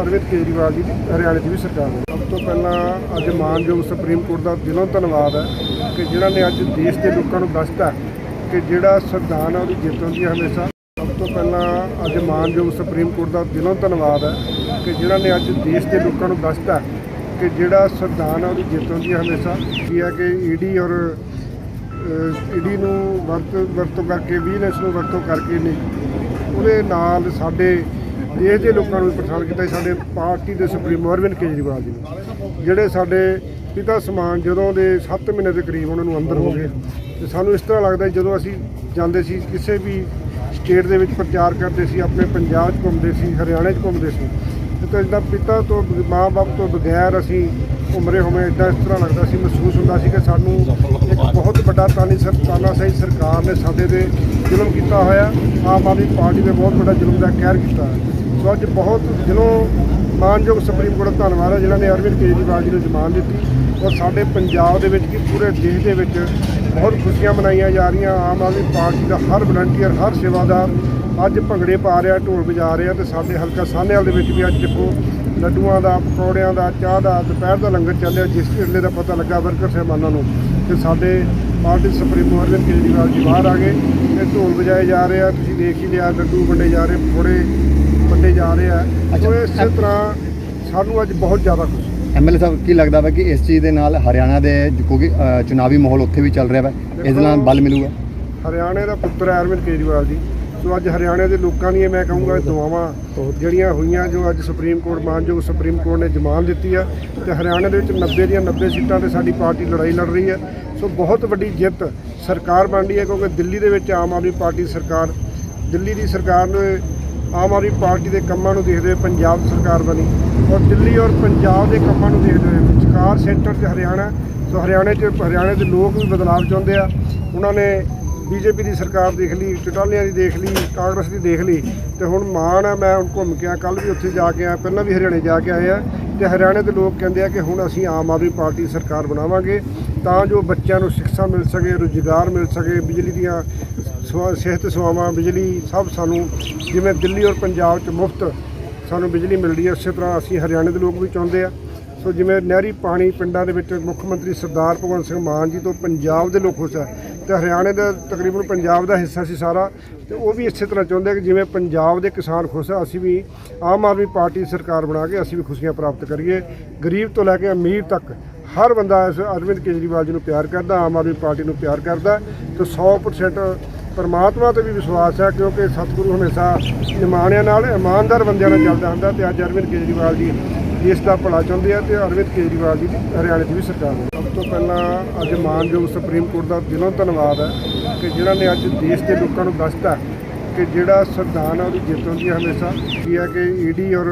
ਅਰਵਿੰਦ ਕੇਜਰੀਵਾਲ ਜੀ ਦੀ, ਹਰਿਆਣੇ ਦੀ ਵੀ ਸਰਕਾਰ ਹੈ। ਸਭ ਤੋਂ ਪਹਿਲਾਂ ਅੱਜ ਮਾਨਯੋਗ ਸੁਪਰੀਮ ਕੋਰਟ ਦਾ ਦਿਲੋਂ ਧੰਨਵਾਦ ਹੈ ਕਿ ਜਿਨ੍ਹਾਂ ਨੇ ਅੱਜ ਦੇਸ਼ ਦੇ ਲੋਕਾਂ ਨੂੰ ਦੱਸਤਾ ਕਿ ਜਿਹੜਾ ਸੰਵਿਧਾਨ ਹੈ ਉਹਦੀ ਜਿੱਤ ਹੁੰਦੀ ਹੈ ਹਮੇਸ਼ਾ। ਸਭ ਤੋਂ ਪਹਿਲਾਂ ਅੱਜ ਮਾਨਯੋਗ ਸੁਪਰੀਮ ਕੋਰਟ ਦਾ ਦਿਲੋਂ ਧੰਨਵਾਦ ਹੈ ਕਿ ਜਿਨ੍ਹਾਂ ਨੇ ਅੱਜ ਦੇਸ਼ ਦੇ ਲੋਕਾਂ ਨੂੰ ਦੱਸਤਾ ਕਿ ਜਿਹੜਾ ਸੰਵਿਧਾਨ ਹੈ ਉਹਦੀ ਜਿੱਤ ਹੁੰਦੀ ਹੈ ਹਮੇਸ਼ਾ। ਕੀ ਹੈ ਕਿ ਈਡੀ ਔਰ ਈਡੀ ਨੂੰ ਵਰਤ, ਵਰਤੋਂ ਕਰਕੇ ਵਿਜੀਲੈਂਸ ਨੂੰ ਵਰਤੋਂ ਕਰਕੇ ਨੇ ਉਹਦੇ ਨਾਲ ਸਾਡੇ ਦੇਸ਼ ਦੇ ਲੋਕਾਂ ਨੂੰ ਵੀ ਪਰੇਸ਼ਾਨ ਕੀਤਾ ਜੀ, ਸਾਡੇ ਪਾਰਟੀ ਦੇ ਸੁਪਰੀਮੋ ਅਰਵਿੰਦ ਕੇਜਰੀਵਾਲ ਜੀ ਨੇ। ਜਿਹੜੇ ਸਾਡੇ ਪਿਤਾ ਸਮਾਨ ਜਦੋਂ ਦੇ 7 ਮਹੀਨੇ ਦੇ ਕਰੀਬ ਉਹਨਾਂ ਨੂੰ ਅੰਦਰ ਹੋ ਗਏ। ਤੇ ਸਾਨੂੰ ਇਸ ਤਰ੍ਹਾਂ ਲੱਗਦਾ ਜਦੋਂ ਅਸੀਂ ਜਾਂਦੇ ਸੀ ਕਿਸੇ ਵੀ ਸਟੇਟ ਦੇ ਵਿੱਚ ਪ੍ਰਚਾਰ ਕਰਦੇ ਸੀ ਆਪਣੇ ਪੰਜਾਬ 'ਚ ਘੁੰਮਦੇ ਸੀ ਹਰਿਆਣੇ 'ਚ ਘੁੰਮਦੇ ਸੀ ਤੇ ਇਦਾਂ ਪਿਤਾ ਤੋਂ ਮਾਂ-ਬਾਪ ਤੋਂ ਬਗੈਰ ਅਸੀਂ ਉਮਰੇ ਹੋਵੇਂ ਇਦਾਂ ਇਸ ਤਰ੍ਹਾਂ ਲੱਗਦਾ ਸੀ ਮਹਿਸੂਸ ਹੁੰਦਾ ਸੀ ਕਿ ਸਾਨੂੰ ਇੱਕ ਬਹੁਤ ਵੱਡਾ ਤਾਨੀ ਸਰ ਤਾਨਾਸ਼ਾਹੀ ਸਰਕਾਰ ਨੇ ਸਾਡੇ ਤੇ ਜ਼ੁਲਮ ਕੀਤਾ ਹੋਇਆ। ਆਮ ਆਦਮੀ ਪਾਰਟੀ ਨੇ ਬਹੁਤ ਵੱਡਾ ਜ਼ੁਲਮ ਦਾ ਕਹਿਰ ਕੀਤਾ ਹੈ। ਸੋ ਅੱਜ ਬਹੁਤ ਦਿਲੋਂ ਮਾਨਯੋਗ ਸੁਪਰੀਮ ਕੋਰਟ ਦਾ ਧੰਨਵਾਦ ਹੈ, ਜਿਨ੍ਹਾਂ ਨੇ ਅਰਵਿੰਦ ਕੇਜਰੀਵਾਲ ਜੀ ਨੂੰ ਜ਼ਮਾਨਤ ਦਿੱਤੀ ਔਰ ਸਾਡੇ ਪੰਜਾਬ ਦੇ ਵਿੱਚ ਕੀ ਪੂਰੇ ਦੇਸ਼ ਦੇ ਵਿੱਚ ਬਹੁਤ ਖੁਸ਼ੀਆਂ ਮਨਾਈਆਂ ਜਾ ਰਹੀਆਂ। ਆਮ ਆਦਮੀ ਪਾਰਟੀ ਦਾ ਹਰ ਵਲੰਟੀਅਰ ਹਰ ਸੇਵਾਦਾਰ ਅੱਜ ਭੰਗੜੇ ਪਾ ਰਿਹਾ, ਢੋਲ ਵਜਾ ਰਿਹਾ ਤੇ ਸਾਡੇ ਹਲਕਾ ਸਾਹਨੇਵਾਲ ਦੇ ਵਿੱਚ ਵੀ ਅੱਜ ਦੇਖੋ, ਲੱਡੂਆਂ ਦਾ, ਪਕੌੜਿਆਂ ਦਾ, ਚਾਹ ਦਾ, ਦੁਪਹਿਰ ਦਾ ਲੰਗਰ ਚੱਲਿਆ ਜਿਸ ਢਿੱਲੇ ਦਾ ਪਤਾ ਲੱਗਾ ਵਰਕਰ ਸਾਹਿਬਾਨਾਂ ਨੂੰ ਕਿ ਸਾਡੇ ਪਾਰਟੀ ਸੁਪਰੀਮੋ ਅਰਵਿੰਦ ਕੇਜਰੀਵਾਲ ਜੀ ਬਾਹਰ ਆ ਗਏ ਤੇ ਢੋਲ ਵਜਾਏ ਜਾ ਰਹੇ ਆ। ਤੁਸੀਂ ਦੇਖ ਹੀ ਲਿਆ, ਲੱਡੂ ਵੰਡੇ ਜਾ ਰਹੇ, ਪਕੌੜੇ ਵੰਡੇ ਜਾ ਰਹੇ ਆ। ਸੋ ਇਸੇ ਤਰ੍ਹਾਂ ਸਾਨੂੰ ਅੱਜ ਬਹੁਤ ਜ਼ਿਆਦਾ ਖੁਸ਼ੀ ਐਮਐਲਏ ਸਾਹਿਬ ਕੀ ਲੱਗਦਾ ਵਾ ਕਿ ਇਸ ਚੀਜ਼ ਦੇ ਨਾਲ ਹਰਿਆਣਾ ਦੇ ਕਿਉਂਕਿ ਚੁਣਾਵੀ ਮਾਹੌਲ ਉੱਥੇ ਵੀ ਚੱਲ ਰਿਹਾ ਵਾ? ਇਸ ਦੇ ਨਾਲ ਬਲ ਮਿਲੂਗਾ? ਹਰਿਆਣੇ ਦਾ ਪੁੱਤਰ ਅਰਵਿੰਦ ਕੇਜਰੀਵਾਲ ਜੀ। ਸੋ ਅੱਜ ਹਰਿਆਣੇ ਦੇ ਲੋਕਾਂ ਦੀਆਂ ਮੈਂ ਕਹੂੰਗਾ ਦੁਆਵਾਂ ਜਿਹੜੀਆਂ ਹੋਈਆਂ ਜੋ ਅੱਜ ਸੁਪਰੀਮ ਕੋਰਟ ਮਾਨਯੋਗ ਸੁਪਰੀਮ ਕੋਰਟ ਨੇ ਜ਼ਮਾਨ ਦਿੱਤੀ ਹੈ ਤੇ ਹਰਿਆਣੇ ਦੇ ਵਿੱਚ 90 ਦੀਆਂ 90 ਸੀਟਾਂ ਤੇ ਸਾਡੀ ਪਾਰਟੀ ਲੜਾਈ ਲੜ ਰਹੀ ਹੈ ਸੋ ਬਹੁਤ ਵੱਡੀ ਜਿੱਤ ਸਰਕਾਰ ਬਣ ਰਹੀ ਹੈ ਕਿਉਂਕਿ ਦਿੱਲੀ ਦੇ ਵਿੱਚ ਆਮ ਆਦਮੀ ਪਾਰਟੀ ਸਰਕਾਰ ਦਿੱਲੀ ਦੀ ਸਰਕਾਰ ਨੇ ਆਮ ਆਦਮੀ ਪਾਰਟੀ ਦੇ ਕੰਮਾਂ ਨੂੰ ਦੇਖਦੇ ਹੋਏ ਪੰਜਾਬ ਸਰਕਾਰ ਬਣੀ ਔਰ ਦਿੱਲੀ ਔਰ ਪੰਜਾਬ ਦੇ ਕੰਮਾਂ ਨੂੰ ਦੇਖਦੇ ਹੋਏ ਵਿਚਕਾਰ ਸੈਂਟਰ 'ਚ ਹਰਿਆਣਾ, ਸੋ ਹਰਿਆਣੇ 'ਚ, ਹਰਿਆਣੇ ਦੇ ਲੋਕ ਵੀ ਬਦਲਾਅ ਚਾਹੁੰਦੇ ਆ। ਉਹਨਾਂ ਨੇ ਬੀਜੇਪੀ ਦੀ ਸਰਕਾਰ ਦੇਖ ਲਈ ਚਟਾਲਿਆਂ ਦੀ ਦੇਖ ਲਈ, ਕਾਂਗਰਸ ਦੀ ਦੇਖ ਲਈ ਤੇ ਹੁਣ ਮਾਣ ਆ, ਮੈਂ ਹੁਣ ਘੁੰਮ ਕੇ ਆ ਕੱਲ ਵੀ ਉੱਥੇ ਜਾ ਕੇ ਆਇਆ ਪਹਿਲਾਂ ਵੀ ਹਰਿਆਣੇ ਜਾ ਕੇ ਆਏ ਆ ਤੇ ਹਰਿਆਣੇ ਦੇ ਲੋਕ ਕਹਿੰਦੇ ਆ ਕਿ ਹੁਣ ਅਸੀਂ ਆਮ ਆਦਮੀ ਪਾਰਟੀ ਸਰਕਾਰ ਬਣਾਵਾਂਗੇ ਤਾਂ ਜੋ ਬੱਚਿਆਂ ਨੂੰ ਸਿੱਖਿਆ ਮਿਲ ਸਕੇ, ਰੁਜ਼ਗਾਰ ਮਿਲ ਸਕੇ, ਬਿਜਲੀ ਦੀਆਂ ਸਿਹਤ ਸੇਵਾਵਾਂ, ਬਿਜਲੀ, ਸਭ ਸਾਨੂੰ, ਜਿਵੇਂ ਦਿੱਲੀ ਔਰ ਪੰਜਾਬ 'ਚ ਮੁਫਤ ਸਾਨੂੰ ਬਿਜਲੀ ਮਿਲਦੀ ਹੈ, ਉਸੇ ਤਰ੍ਹਾਂ ਅਸੀਂ ਹਰਿਆਣੇ ਦੇ ਲੋਕ ਵੀ ਚਾਹੁੰਦੇ ਆ। ਸੋ ਜਿਵੇਂ ਨਹਿਰੀ ਪਾਣੀ ਪਿੰਡਾਂ ਦੇ ਵਿੱਚ ਮੁੱਖ ਮੰਤਰੀ ਸਰਦਾਰ ਭਗਵੰਤ ਸਿੰਘ ਮਾਨ ਜੀ ਤੋਂ ਪੰਜਾਬ ਦੇ ਲੋਕ ਖੁਸ਼ ਹੈ ਤੇ ਹਰਿਆਣੇ ਦਾ ਤਕਰੀਬਨ ਪੰਜਾਬ ਦਾ ਹਿੱਸਾ ਸੀ ਸਾਰਾ, ਤੇ ਉਹ ਵੀ ਇਸੇ ਤਰ੍ਹਾਂ ਚਾਹੁੰਦੇ ਕਿ ਜਿਵੇਂ ਪੰਜਾਬ ਦੇ ਕਿਸਾਨ ਖੁਸ਼ ਆ, ਅਸੀਂ ਵੀ ਆਮ ਆਦਮੀ ਪਾਰਟੀ ਸਰਕਾਰ ਬਣਾ ਕੇ ਅਸੀਂ ਵੀ ਖੁਸ਼ੀਆਂ ਪ੍ਰਾਪਤ ਕਰੀਏ। ਗਰੀਬ ਤੋਂ ਲੈ ਕੇ ਅਮੀਰ ਤੱਕ ਹਰ ਬੰਦਾ ਇਸ ਅਰਵਿੰਦ ਕੇਜਰੀਵਾਲ ਜੀ ਨੂੰ ਪਿਆਰ ਕਰਦਾ, ਆਮ ਆਦਮੀ ਪਾਰਟੀ ਨੂੰ ਪਿਆਰ ਕਰਦਾ, ਤੇ 100% ਪਰਮਾਤਮਾ ਤੇ ਵੀ ਵਿਸ਼ਵਾਸ ਹੈ, ਕਿਉਂਕਿ ਸਤਿਗੁਰੂ ਹਮੇਸ਼ਾ ਇਮਾਨਿਆਂ ਨਾਲ, ਇਮਾਨਦਾਰ ਬੰਦਿਆਂ ਨਾਲ ਚੱਲਦਾ ਹੁੰਦਾ ਤੇ ਅੱਜ ਅਰਵਿੰਦ ਕੇਜਰੀਵਾਲ ਜੀ ਦੇਸ਼ ਦਾ ਭਲਾ ਚਾਹੁੰਦੇ ਆ ਤੇ ਅਰਵਿੰਦ ਕੇਜਰੀਵਾਲ ਜੀ ਦੀ ਹਰਿਆਣੇ ਦੀ ਵੀ ਸਰਕਾਰ ਹੈ। ਸਭ ਤੋਂ ਪਹਿਲਾਂ ਅੱਜ ਮਾਨਯੋਗ ਸੁਪਰੀਮ ਕੋਰਟ ਦਾ ਦਿਲੋਂ ਧੰਨਵਾਦ ਹੈ ਕਿ ਜਿਨ੍ਹਾਂ ਨੇ ਅੱਜ ਦੇਸ਼ ਦੇ ਲੋਕਾਂ ਨੂੰ ਦੱਸਤਾ ਕਿ ਜਿਹੜਾ ਸੰਵਿਧਾਨ ਹੈ ਉਹਦੀ ਜਿੱਤ ਹੁੰਦੀ ਹੈ ਹਮੇਸ਼ਾ। ਕੀ ਹੈ ਕਿ ਈਡੀ ਔਰ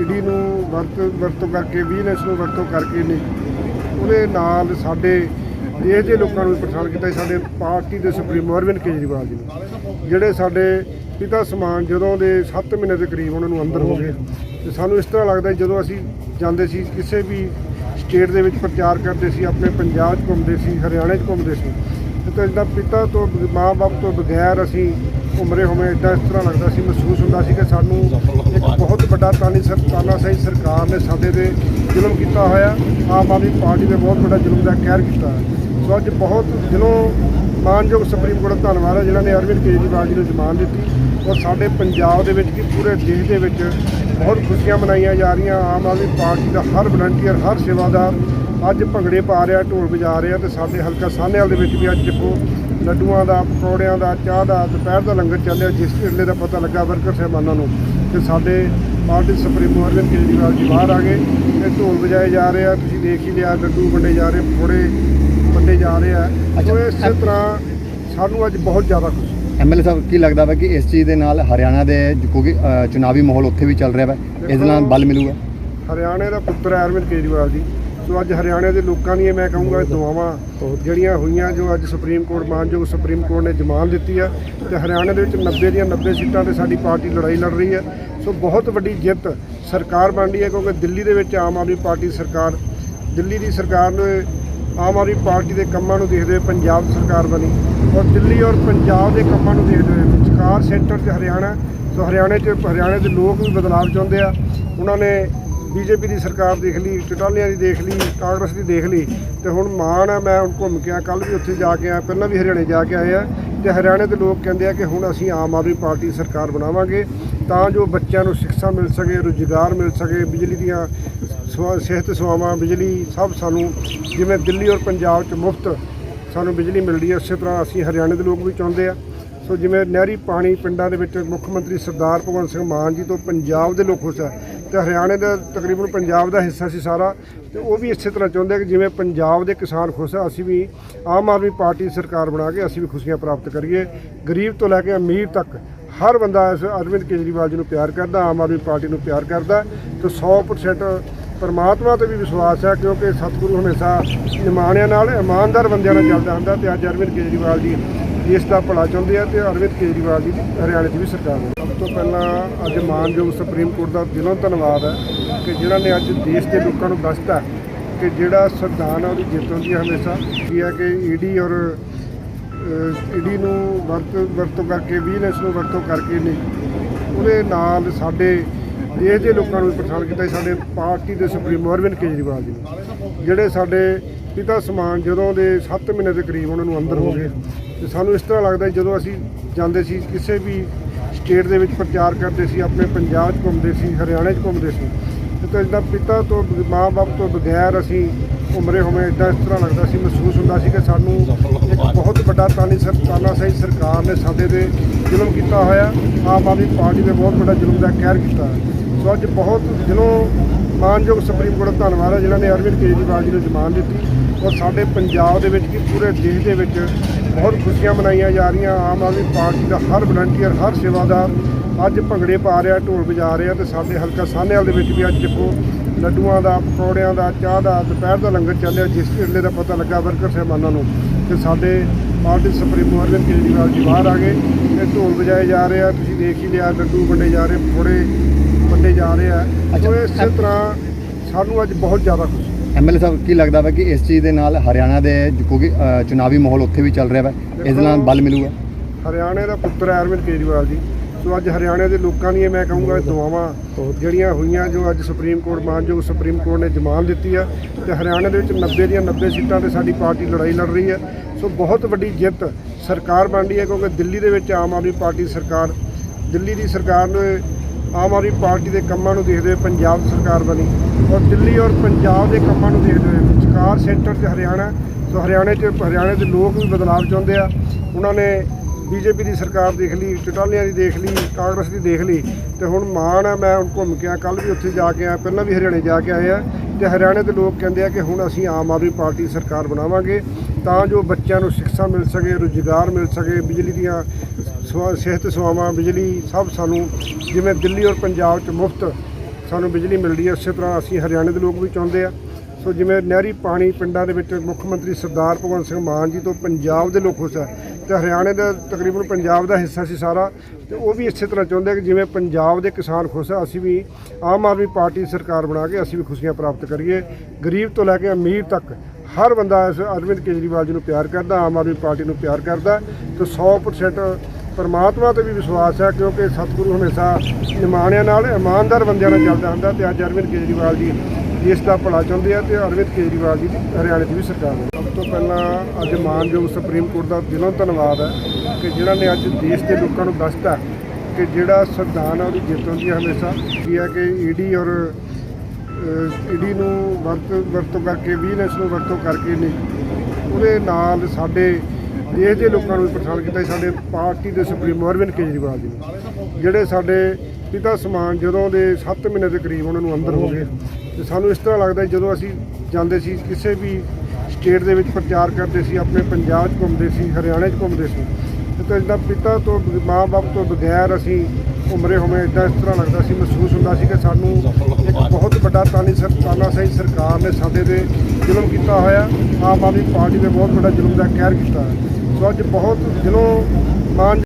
ਈਡੀ ਨੂੰ ਵਰਤ, ਵਰਤੋਂ ਕਰਕੇ ਵਿਜੀਲੈਂਸ ਨੂੰ ਵਰਤੋਂ ਕਰਕੇ ਨਹੀਂ, ਉਹਦੇ ਨਾਲ ਸਾਡੇ ਦੇਸ਼ ਦੇ ਲੋਕਾਂ ਨੂੰ ਵੀ ਪਰੇਸ਼ਾਨ ਕੀਤਾ ਜੀ, ਸਾਡੇ ਪਾਰਟੀ ਦੇ ਸੁਪਰੀਮੋ ਅਰਵਿੰਦ ਕੇਜਰੀਵਾਲ ਜੀ ਨੇ। ਜਿਹੜੇ ਸਾਡੇ ਪਿਤਾ ਸਮਾਨ ਜਦੋਂ ਦੇ 7 ਮਹੀਨੇ ਦੇ ਕਰੀਬ ਉਹਨਾਂ ਨੂੰ ਅੰਦਰ ਹੋ ਗਏ ਤੇ ਸਾਨੂੰ ਇਸ ਤਰ੍ਹਾਂ ਲੱਗਦਾ ਜਦੋਂ ਅਸੀਂ ਜਾਂਦੇ ਸੀ ਕਿਸੇ ਵੀ ਸਟੇਟ ਦੇ ਵਿੱਚ ਪ੍ਰਚਾਰ ਕਰਦੇ ਸੀ ਆਪਣੇ ਪੰਜਾਬ 'ਚ ਘੁੰਮਦੇ ਸੀ ਹਰਿਆਣੇ 'ਚ ਘੁੰਮਦੇ ਸੀ ਤੇ ਇਦਾਂ ਪਿਤਾ ਤੋਂ ਮਾਂ-ਬਾਪ ਤੋਂ ਬਗੈਰ ਅਸੀਂ ਉਮਰੇ ਹੋਵੇਂ ਇਦਾਂ ਇਸ ਤਰ੍ਹਾਂ ਲੱਗਦਾ ਸੀ ਮਹਿਸੂਸ ਹੁੰਦਾ ਸੀ ਕਿ ਸਾਨੂੰ ਇੱਕ ਬਹੁਤ ਵੱਡਾ ਤਾਨੀ ਸਰ ਤਾਨਾਸ਼ਾਹੀ ਸਰਕਾਰ ਨੇ ਸਾਡੇ ਤੇ ਜ਼ੁਲਮ ਕੀਤਾ ਹੋਇਆ ਆਮ ਆਦਮੀ ਪਾਰਟੀ ਨੇ ਬਹੁਤ ਵੱਡਾ ਜ਼ੁਲਮ ਦਾ ਕਹਿਰ ਕੀਤਾ ਸੋ ਅੱਜ ਬਹੁਤ ਦਿਲੋਂ ਮਾਨਯੋਗ ਸੁਪਰੀਮ ਕੋਰਟ ਦਾ ਧੰਨਵਾਦ ਹੈ, ਜਿਨ੍ਹਾਂ ਨੇ ਅਰਵਿੰਦ ਕੇਜਰੀਵਾਲ ਜੀ ਨੂੰ ਜ਼ਮਾਨਤ ਦਿੱਤੀ ਔਰ ਸਾਡੇ ਪੰਜਾਬ ਦੇ ਵਿੱਚ ਕੀ ਪੂਰੇ ਦੇਸ਼ ਦੇ ਵਿੱਚ ਬਹੁਤ ਖੁਸ਼ੀਆਂ ਮਨਾਈਆਂ ਜਾ ਰਹੀਆਂ। ਆਮ ਆਦਮੀ ਪਾਰਟੀ ਦਾ ਹਰ ਵਲੰਟੀਅਰ ਹਰ ਸੇਵਾਦਾਰ ਅੱਜ ਭੰਗੜੇ ਪਾ ਰਿਹਾ, ਢੋਲ ਵਜਾ ਰਿਹਾ ਤੇ ਸਾਡੇ ਹਲਕਾ ਸਾਹਨੇਵਾਲ ਦੇ ਵਿੱਚ ਵੀ ਅੱਜ ਦੇਖੋ, ਲੱਡੂਆਂ ਦਾ ਪਕੌੜਿਆਂ ਦਾ, ਚਾਹ ਦਾ, ਦੁਪਹਿਰ ਦਾ ਲੰਗਰ ਚੱਲਿਆ ਜਿਸ ਢਿੱਲੇ ਦਾ ਪਤਾ ਲੱਗਾ ਵਰਕਰ ਸਾਹਿਬਾਨਾਂ ਨੂੰ ਕਿ ਸਾਡੇ ਪਾਰਟੀ ਸੁਪਰੀਮੋ ਅਰਵਿੰਦ ਕੇਜਰੀਵਾਲ ਜੀ ਬਾਹਰ ਆ ਗਏ ਤੇ ਢੋਲ ਵਜਾਏ ਜਾ ਰਹੇ ਆ। ਤੁਸੀਂ ਦੇਖ ਹੀ ਲਿਆ, ਲੱਡੂ ਵੰਡੇ ਜਾ ਰਹੇ, ਪਕੌੜੇ ਵੰਡੇ ਜਾ ਰਹੇ ਆ। ਸੋ ਇਸੇ ਤਰ੍ਹਾਂ ਸਾਨੂੰ ਅੱਜ ਬਹੁਤ ਜ਼ਿਆਦਾ ਖੁਸ਼ੀ ਐਮਐਲਏ ਸਾਹਿਬ ਕੀ ਲੱਗਦਾ ਵਾ ਕਿ ਇਸ ਚੀਜ਼ ਦੇ ਨਾਲ ਹਰਿਆਣਾ ਦੇ ਕਿਉਂਕਿ ਚੁਣਾਵੀ ਮਾਹੌਲ ਉੱਥੇ ਵੀ ਚੱਲ ਰਿਹਾ ਵਾ? ਇਸ ਨਾਲ ਬਲ ਮਿਲੂਗਾ? ਹਰਿਆਣੇ ਦਾ ਪੁੱਤਰ ਅਰਵਿੰਦ ਕੇਜਰੀਵਾਲ ਜੀ। ਸੋ ਅੱਜ ਹਰਿਆਣੇ ਦੇ ਲੋਕਾਂ ਦੀਆਂ ਮੈਂ ਕਹੂੰਗਾ ਦੁਆਵਾਂ ਜਿਹੜੀਆਂ ਹੋਈਆਂ ਜੋ ਅੱਜ ਸੁਪਰੀਮ ਕੋਰਟ ਮਾਨਯੋਗ ਸੁਪਰੀਮ ਕੋਰਟ ਨੇ ਜ਼ਮਾਨ ਦਿੱਤੀ ਹੈ ਤੇ ਹਰਿਆਣੇ ਦੇ ਵਿੱਚ 90 ਦੀਆਂ 90 ਸੀਟਾਂ ਤੇ ਸਾਡੀ ਪਾਰਟੀ ਲੜਾਈ ਲੜ ਰਹੀ ਹੈ ਸੋ ਬਹੁਤ ਵੱਡੀ ਜਿੱਤ ਸਰਕਾਰ ਬਣ ਰਹੀ ਹੈ ਕਿਉਂਕਿ ਦਿੱਲੀ ਦੇ ਵਿੱਚ ਆਮ ਆਦਮੀ ਪਾਰਟੀ ਸਰਕਾਰ ਦਿੱਲੀ ਦੀ ਸਰਕਾਰ ਨੇ ਆਮ ਆਦਮੀ ਪਾਰਟੀ ਦੇ ਕੰਮਾਂ ਨੂੰ ਦੇਖਦੇ ਹੋਏ ਪੰਜਾਬ ਸਰਕਾਰ ਬਣੀ ਔਰ ਦਿੱਲੀ ਔਰ ਪੰਜਾਬ ਦੇ ਕੰਮਾਂ ਨੂੰ ਦੇਖਦੇ ਹੋਏ ਵਿਚਕਾਰ ਸੈਂਟਰ 'ਚ ਹਰਿਆਣਾ, ਸੋ ਹਰਿਆਣੇ 'ਚ ਹਰਿਆਣੇ ਦੇ ਲੋਕ ਵੀ ਬਦਲਾਅ ਚਾਹੁੰਦੇ ਆ। ਉਹਨਾਂ ਨੇ ਬੀਜੇਪੀ ਦੀ ਸਰਕਾਰ ਦੇਖ ਲਈ, ਚਟਾਲੀਆਂ ਦੀ ਦੇਖ ਲਈ, ਕਾਂਗਰਸ ਦੀ ਦੇਖ ਲਈ ਤੇ ਹੁਣ ਮਾਣ ਆ, ਮੈਂ ਹੁਣ ਘੁੰਮ ਕੇ ਆ ਕੱਲ ਵੀ ਉੱਥੇ ਜਾ ਕੇ ਆਇਆ, ਪਹਿਲਾਂ ਵੀ ਹਰਿਆਣੇ ਜਾ ਕੇ ਆਏ ਆ ਤੇ ਹਰਿਆਣੇ ਦੇ ਲੋਕ ਕਹਿੰਦੇ ਆ ਕਿ ਹੁਣ ਅਸੀਂ ਆਮ ਆਦਮੀ ਪਾਰਟੀ ਸਰਕਾਰ ਬਣਾਵਾਂਗੇ ਤਾਂ ਜੋ ਬੱਚਿਆਂ ਨੂੰ ਸਿੱਖਿਆ ਮਿਲ ਸਕੇ, ਰੁਜ਼ਗਾਰ ਮਿਲ ਸਕੇ, ਬਿਜਲੀ ਦੀਆਂ ਸਿਹਤ ਸੇਵਾਵਾਂ, ਬਿਜਲੀ, ਸਭ ਸਾਨੂੰ, ਜਿਵੇਂ ਦਿੱਲੀ ਔਰ ਪੰਜਾਬ 'ਚ ਮੁਫਤ ਸਾਨੂੰ ਬਿਜਲੀ ਮਿਲਦੀ ਹੈ, ਉਸੇ ਤਰ੍ਹਾਂ ਅਸੀਂ ਹਰਿਆਣੇ ਦੇ ਲੋਕ ਵੀ ਚਾਹੁੰਦੇ ਆ। ਸੋ ਜਿਵੇਂ ਨਹਿਰੀ ਪਾਣੀ ਪਿੰਡਾਂ ਦੇ ਵਿੱਚ ਮੁੱਖ ਮੰਤਰੀ ਸਰਦਾਰ ਭਗਵੰਤ ਸਿੰਘ ਮਾਨ ਜੀ ਤੋਂ ਪੰਜਾਬ ਦੇ ਲੋਕ ਖੁਸ਼ ਆ, ਤੇ ਹਰਿਆਣੇ ਦਾ ਤਕਰੀਬਨ ਪੰਜਾਬ ਦਾ ਹਿੱਸਾ ਸੀ ਸਾਰਾ, ਤੇ ਉਹ ਵੀ ਇਸੇ ਤਰ੍ਹਾਂ ਚਾਹੁੰਦੇ ਆ ਕਿ ਜਿਵੇਂ ਪੰਜਾਬ ਦੇ ਕਿਸਾਨ ਖੁਸ਼ ਆ, ਅਸੀਂ ਵੀ ਆਮ ਆਦਮੀ ਪਾਰਟੀ ਸਰਕਾਰ ਬਣਾ ਕੇ ਅਸੀਂ ਵੀ ਖੁਸ਼ੀਆਂ ਪ੍ਰਾਪਤ ਕਰੀਏ। ਗਰੀਬ ਤੋਂ ਲੈ ਕੇ ਅਮੀਰ ਤੱਕ ਹਰ ਬੰਦਾ ਇਸ ਅਰਵਿੰਦ ਕੇਜਰੀਵਾਲ ਜੀ ਨੂੰ ਪਿਆਰ ਕਰਦਾ, ਆਮ ਆਦਮੀ ਪਾਰਟੀ ਨੂੰ ਪਿਆਰ ਕਰਦਾ, ਤੇ 100% ਪਰਮਾਤਮਾ ਤੇ ਵੀ ਵਿਸ਼ਵਾਸ ਹੈ, ਕਿਉਂਕਿ ਸਤਿਗੁਰੂ ਹਮੇਸ਼ਾ ਨਿਮਾਣਿਆਂ ਨਾਲ, ਇਮਾਨਦਾਰ ਬੰਦਿਆਂ ਨਾਲ ਚੱਲਦਾ ਹੁੰਦਾ ਤੇ ਅੱਜ ਅਰਵਿੰਦ ਕੇਜਰੀਵਾਲ ਜੀ ਦੇਸ਼ ਦਾ ਭਲਾ ਚਾਹੁੰਦੇ ਆ ਤੇ ਅਰਵਿੰਦ ਕੇਜਰੀਵਾਲ ਜੀ ਹਰਿਆਣੇ ਦੀ ਵੀ ਸਰਕਾਰ ਹੈ। ਸਭ ਤੋਂ ਪਹਿਲਾਂ ਅੱਜ ਮਾਨਯੋਗ ਸੁਪਰੀਮ ਕੋਰਟ ਦਾ ਦਿਲੋਂ ਧੰਨਵਾਦ ਹੈ ਕਿ ਜਿਨ੍ਹਾਂ ਨੇ ਅੱਜ ਦੇਸ਼ ਦੇ ਲੋਕਾਂ ਨੂੰ ਦੱਸਤਾ ਕਿ ਜਿਹੜਾ ਸੰਵਿਧਾਨ ਹੈ ਉਹਦੀ ਜਿੱਤ ਹੁੰਦੀ ਹੈ ਹਮੇਸ਼ਾ। ਕੀ ਹੈ ਕਿ ਈਡੀ ਔਰ ਈਡੀ ਨੂੰ ਵਰਤ, ਵਰਤੋਂ ਕਰਕੇ ਵਿਜੀਲੈਂਸ ਨੂੰ ਵਰਤੋਂ ਕਰਕੇ ਨਹੀਂ, ਉਹਦੇ ਨਾਲ ਸਾਡੇ ਦੇਸ਼ ਦੇ ਲੋਕਾਂ ਨੂੰ ਵੀ ਪਰੇਸ਼ਾਨ ਕੀਤਾ ਸੀ, ਸਾਡੇ ਪਾਰਟੀ ਦੇ ਸੁਪਰੀਮੋ ਅਰਵਿੰਦ ਕੇਜਰੀਵਾਲ ਜੀ ਨੇ ਜਿਹੜੇ ਸਾਡੇ ਪਿਤਾ ਸਮਾਨ ਜਦੋਂ ਦੇ 7 ਮਹੀਨੇ ਦੇ ਕਰੀਬ ਉਹਨਾਂ ਨੂੰ ਅੰਦਰ ਹੋ ਗਏ ਤੇ ਸਾਨੂੰ ਇਸ ਤਰ੍ਹਾਂ ਲੱਗਦਾ ਜਦੋਂ ਅਸੀਂ ਜਾਂਦੇ ਸੀ ਕਿਸੇ ਵੀ ਸਟੇਟ ਦੇ ਵਿੱਚ ਪ੍ਰਚਾਰ ਕਰਦੇ ਸੀ ਆਪਣੇ ਪੰਜਾਬ 'ਚ ਘੁੰਮਦੇ ਸੀ ਹਰਿਆਣੇ 'ਚ ਘੁੰਮਦੇ ਸੀ ਤੇ ਤਾਂ ਪਿਤਾ ਤੋਂ ਮਾਂ-ਬਾਪ ਤੋਂ ਬਗੈਰ ਅਸੀਂ ਉਮਰੇ ਹੋਵੇਂ ਇਦਾਂ ਇਸ ਤਰ੍ਹਾਂ ਲੱਗਦਾ ਸੀ ਮਹਿਸੂਸ ਹੁੰਦਾ ਸੀ ਕਿ ਸਾਨੂੰ ਇੱਕ ਬਹੁਤ ਵੱਡਾ ਤਾਨੀ ਸਰਕਾਰਾਂ ਸਹੀ ਸਰਕਾਰ ਨੇ ਸਾਡੇ ਤੇ ਜ਼ੁਲਮ ਕੀਤਾ ਹੋਇਆ ਆਮ ਆਦਮੀ ਪਾਰਟੀ ਨੇ ਬਹੁਤ ਵੱਡਾ ਜ਼ੁਲਮ ਦਾ ਕਹਿਰ ਕੀਤਾ ਹੈ। ਸੋ ਅੱਜ ਬਹੁਤ ਦਿਲੋਂ ਮਾਨਯੋਗ ਸੁਪਰੀਮ ਕੋਰਟ ਦਾ ਧੰਨਵਾਦ ਹੈ, ਜਿਨ੍ਹਾਂ ਨੇ ਅਰਵਿੰਦ ਕੇਜਰੀਵਾਲ ਜੀ ਨੂੰ ਜ਼ਮਾਨ ਦਿੱਤੀ ਔਰ ਸਾਡੇ ਪੰਜਾਬ ਦੇ ਵਿੱਚ ਕੀ ਪੂਰੇ ਦੇਸ਼ ਦੇ ਵਿੱਚ ਬਹੁਤ ਖੁਸ਼ੀਆਂ ਮਨਾਈਆਂ ਜਾ ਰਹੀਆਂ। ਆਮ ਆਦਮੀ ਪਾਰਟੀ ਦਾ ਹਰ ਵਲੰਟੀਅਰ ਹਰ ਸੇਵਾਦਾਰ ਅੱਜ ਭੰਗੜੇ ਪਾ ਰਿਹਾ, ਢੋਲ ਵਜਾ ਰਿਹਾ ਤੇ ਸਾਡੇ ਹਲਕਾ ਸਾਹਨੇਵਾਲ ਦੇ ਵਿੱਚ ਵੀ ਅੱਜ ਦੇਖੋ ਲੱਡੂਆਂ ਦਾ, ਪਕੌੜਿਆਂ ਦਾ, ਚਾਹ ਦਾ, ਦੁਪਹਿਰ ਦਾ ਲੰਗਰ ਚੱਲਿਆ ਜਿਸ ਵੇਲੇ ਦਾ ਪਤਾ ਲੱਗਾ ਵਰਕਰ ਸਾਹਿਬਾਨਾਂ ਨੂੰ ਕਿ ਸਾਡੇ ਪਾਰਟੀ ਸੁਪਰੀਮੋ ਅਰਵਿੰਦ ਕੇਜਰੀਵਾਲ ਜੀ ਬਾਹਰ ਆ ਗਏ ਤੇ ਢੋਲ ਵਜਾਏ ਜਾ ਰਹੇ ਆ। ਤੁਸੀਂ ਦੇਖ ਹੀ ਲਿਆ, ਲੱਡੂ ਵੰਡੇ ਜਾ ਰਹੇ, ਪਕੌੜੇ ਵੰਡੇ ਜਾ ਰਹੇ ਆ। ਸੋ ਇਸੇ ਤਰ੍ਹਾਂ ਸਾਨੂੰ ਅੱਜ ਬਹੁਤ ਜ਼ਿਆਦਾ ਖੁਸ਼ੀ ਹੈ। ਐਮਐਲਏ ਸਾਹਿਬ ਕੀ ਲੱਗਦਾ ਵਾ ਕਿ ਇਸ ਚੀਜ਼ ਦੇ ਨਾਲ ਹਰਿਆਣਾ ਦੇ ਕਿਉਂਕਿ ਅ, ਚੁਣਾਵੀ ਮਾਹੌਲ ਉੱਥੇ ਵੀ ਚੱਲ ਰਿਹਾ ਵਾ? ਇਸ ਦੇ ਨਾਲ ਬਲ ਮਿਲੂਗਾ? ਹਰਿਆਣੇ ਦਾ ਪੁੱਤਰ ਹੈ ਅਰਵਿੰਦ ਕੇਜਰੀਵਾਲ ਜੀ। ਸੋ ਅੱਜ ਹਰਿਆਣੇ ਦੇ ਲੋਕਾਂ ਦੀਆਂ ਮੈਂ ਕਹੂੰਗਾ ਦੁਆਵਾਂ ਜਿਹੜੀਆਂ ਹੋਈਆਂ ਜੋ ਅੱਜ ਸੁਪਰੀਮ ਕੋਰਟ ਮਾਨਯੋਗ ਸੁਪਰੀਮ ਕੋਰਟ ਨੇ ਜ਼ਮਾਨ ਦਿੱਤੀ ਆ ਤੇ ਹਰਿਆਣੇ ਦੇ ਵਿੱਚ 90 ਦੀਆਂ 90 ਸੀਟਾਂ ਤੇ ਸਾਡੀ ਪਾਰਟੀ ਲੜਾਈ ਲੜ ਰਹੀ ਹੈ ਸੋ ਬਹੁਤ ਵੱਡੀ ਜਿੱਤ ਸਰਕਾਰ ਬਣ ਰਹੀ ਹੈ ਕਿਉਂਕਿ ਦਿੱਲੀ ਦੇ ਵਿੱਚ ਆਮ ਆਦਮੀ ਪਾਰਟੀ ਸਰਕਾਰ ਦਿੱਲੀ ਦੀ ਸਰਕਾਰ ਨੇ ਆਮ ਆਦਮੀ ਪਾਰਟੀ ਦੇ ਕੰਮਾਂ ਨੂੰ ਦੇਖਦੇ ਹੋਏ ਪੰਜਾਬ ਸਰਕਾਰ ਬਣੀ ਔਰ ਦਿੱਲੀ ਔਰ ਪੰਜਾਬ ਦੇ ਕੰਮਾਂ ਨੂੰ ਦੇਖਦੇ ਹੋਏ ਵਿਚਕਾਰ ਸੈਂਟਰ 'ਚ ਹਰਿਆਣਾ, ਸੋ ਹਰਿਆਣੇ 'ਚ, ਹਰਿਆਣੇ ਦੇ ਲੋਕ ਵੀ ਬਦਲਾਅ ਚਾਹੁੰਦੇ ਆ। ਉਹਨਾਂ ਨੇ ਬੀਜੇਪੀ ਦੀ ਸਰਕਾਰ ਦੇਖ ਲਈ ਚਟਾਲੀਆਂ ਦੀ ਦੇਖ ਲਈ, ਕਾਂਗਰਸ ਦੀ ਦੇਖ ਲਈ ਤੇ ਹੁਣ ਮਾਣ ਆ, ਮੈਂ ਹੁਣ ਘੁੰਮ ਕੇ ਆ ਕੱਲ ਵੀ ਉੱਥੇ ਜਾ ਕੇ ਆਇਆ, ਪਹਿਲਾਂ ਵੀ ਹਰਿਆਣੇ ਜਾ ਕੇ ਆਏ ਆ। ਤੇ ਹਰਿਆਣੇ ਦੇ ਲੋਕ ਕਹਿੰਦੇ ਆ ਕਿ ਹੁਣ ਅਸੀਂ ਆਮ ਆਦਮੀ ਪਾਰਟੀ ਸਰਕਾਰ ਬਣਾਵਾਂਗੇ ਤਾਂ ਜੋ ਬੱਚਿਆਂ ਨੂੰ ਸਿੱਖਿਆ ਮਿਲ ਸਕੇ, ਰੁਜ਼ਗਾਰ ਮਿਲ ਸਕੇ, ਬਿਜਲੀ ਦੀਆਂ ਸਵਾ- ਸਿਹਤ ਸੇਵਾਵਾਂ, ਬਿਜਲੀ ਸਭ ਸਾਨੂੰ, ਜਿਵੇਂ ਦਿੱਲੀ ਔਰ ਪੰਜਾਬ 'ਚ ਮੁਫਤ ਸਾਨੂੰ ਬਿਜਲੀ ਮਿਲਦੀ ਹੈ, ਉਸੇ ਤਰ੍ਹਾਂ ਅਸੀਂ ਹਰਿਆਣੇ ਦੇ ਲੋਕ ਵੀ ਚਾਹੁੰਦੇ ਆ। ਸੋ ਜਿਵੇਂ ਨਹਿਰੀ ਪਾਣੀ ਪਿੰਡਾਂ ਦੇ ਵਿੱਚ ਮੁੱਖ ਮੰਤਰੀ ਸਰਦਾਰ ਭਗਵੰਤ ਸਿੰਘ ਮਾਨ ਜੀ ਤੋਂ ਪੰਜਾਬ ਦੇ ਲੋਕ ਖੁਸ਼ ਹੈ ਤੇ ਹਰਿਆਣੇ ਦਾ ਤਕਰੀਬਨ ਪੰਜਾਬ ਦਾ ਹਿੱਸਾ ਸੀ ਸਾਰਾ ਤੇ ਉਹ ਵੀ ਇਸੇ ਤਰ੍ਹਾਂ ਚਾਹੁੰਦੇ ਕਿ ਜਿਵੇਂ ਪੰਜਾਬ ਦੇ ਕਿਸਾਨ ਖੁਸ਼ ਆ, ਅਸੀਂ ਵੀ ਆਮ ਆਦਮੀ ਪਾਰਟੀ ਸਰਕਾਰ ਬਣਾ ਕੇ ਅਸੀਂ ਵੀ ਖੁਸ਼ੀਆਂ ਪ੍ਰਾਪਤ ਕਰੀਏ। ਗਰੀਬ ਤੋਂ ਲੈ ਕੇ ਅਮੀਰ ਤੱਕ ਹਰ ਬੰਦਾ ਇਸ ਅਰਵਿੰਦ ਕੇਜਰੀਵਾਲ ਜੀ ਨੂੰ ਪਿਆਰ ਕਰਦਾ, ਆਮ ਆਦਮੀ ਪਾਰਟੀ ਨੂੰ ਪਿਆਰ ਕਰਦਾ ਤੇ 100% ਪਰਮਾਤਮਾ ਤੇ ਵੀ ਵਿਸ਼ਵਾਸ ਹੈ ਕਿਉਂਕਿ ਸਤਿਗੁਰੂ ਹਮੇਸ਼ਾ ਨਿਮਾਣਿਆਂ ਨਾਲ, ਇਮਾਨਦਾਰ ਬੰਦਿਆਂ ਨਾਲ ਚੱਲਦਾ ਹੁੰਦਾ ਤੇ ਅੱਜ ਅਰਵਿੰਦ ਕੇਜਰੀਵਾਲ ਜੀ ਇਸ ਦਾ ਭਲਾ ਚਾਹੁੰਦੇ ਆ ਤੇ ਅਰਵਿੰਦ ਕੇਜਰੀਵਾਲ ਜੀ ਦੀ, ਹਰਿਆਣੇ ਦੀ ਵੀ ਸਰਕਾਰ ਹੈ ਤੋਂ ਪਹਿਲਾਂ ਅੱਜ ਮਾਨਯੋਗ ਸੁਪਰੀਮ ਕੋਰਟ ਦਾ ਦਿਲੋਂ ਧੰਨਵਾਦ ਹੈ ਕਿ ਜਿਨ੍ਹਾਂ ਨੇ ਅੱਜ ਦੇਸ਼ ਦੇ ਲੋਕਾਂ ਨੂੰ ਦੱਸਤਾ ਕਿ ਜਿਹੜਾ ਸੰਵਿਧਾਨ ਹੈ ਉਹਦੀ ਜਿੱਤ ਹੁੰਦੀ ਹੈ ਹਮੇਸ਼ਾ। ਕੀ ਹੈ ਕਿ ਈਡੀ ਔਰ ਈਡੀ ਨੂੰ ਵਰਤ, ਵਰਤੋਂ ਕਰਕੇ ਵਿਜੀਲੈਂਸ ਨੂੰ ਵਰਤੋਂ ਕਰਕੇ ਨਹੀਂ, ਉਹਦੇ ਨਾਲ ਸਾਡੇ ਦੇਸ਼ ਦੇ ਲੋਕਾਂ ਨੂੰ ਵੀ ਪਰੇਸ਼ਾਨ ਕੀਤਾ ਸਾਡੇ ਪਾਰਟੀ ਦੇ ਸੁਪਰੀਮੋ ਅਰਵਿੰਦ ਕੇਜਰੀਵਾਲ ਜੀ ਜਿਹੜੇ ਸਾਡੇ ਪਿਤਾ ਸਮਾਨ ਜਦੋਂ ਦੇ 7 ਮਹੀਨੇ ਦੇ ਕਰੀਬ ਉਹਨਾਂ ਨੂੰ ਅੰਦਰ ਹੋ ਗਏ। ਤੇ ਸਾਨੂੰ ਇਸ ਤਰ੍ਹਾਂ ਲੱਗਦਾ ਜਦੋਂ ਅਸੀਂ ਜਾਂਦੇ ਸੀ, ਕਿਸੇ ਵੀ ਸਟੇਟ ਦੇ ਵਿੱਚ ਪ੍ਰਚਾਰ ਕਰਦੇ ਸੀ, ਆਪਣੇ ਪੰਜਾਬ 'ਚ ਘੁੰਮਦੇ ਸੀ, ਹਰਿਆਣੇ 'ਚ ਘੁੰਮਦੇ ਸੀ ਤੇ ਤਾਂ ਪਿਤਾ ਤੋਂ, ਮਾਂ-ਬਾਪ ਤੋਂ ਬਗੈਰ ਅਸੀਂ ਉਮਰੇ ਹੋਵੇਂ ਇਦਾਂ ਇਸ ਤਰ੍ਹਾਂ ਲੱਗਦਾ ਸੀ, ਮਹਿਸੂਸ ਹੁੰਦਾ ਸੀ ਕਿ ਸਾਨੂੰ ਇੱਕ ਬਹੁਤ ਵੱਡਾ ਤਾਨੀ ਤਾਨਾ ਸਹੀ ਸਰਕਾਰ ਨੇ ਸਾਡੇ ਤੇ ਜ਼ੁਲਮ ਕੀਤਾ ਹੋਇਆ ਆਮ ਆਦਮੀ ਪਾਰਟੀ ਨੇ ਬਹੁਤ ਵੱਡਾ ਜ਼ੁਲਮ ਦਾ ਕਹਿਰ ਕੀਤਾ ਹੈ। ਸੋ ਅੱਜ ਬਹੁਤ ਦਿਲੋਂ ਮਾਨ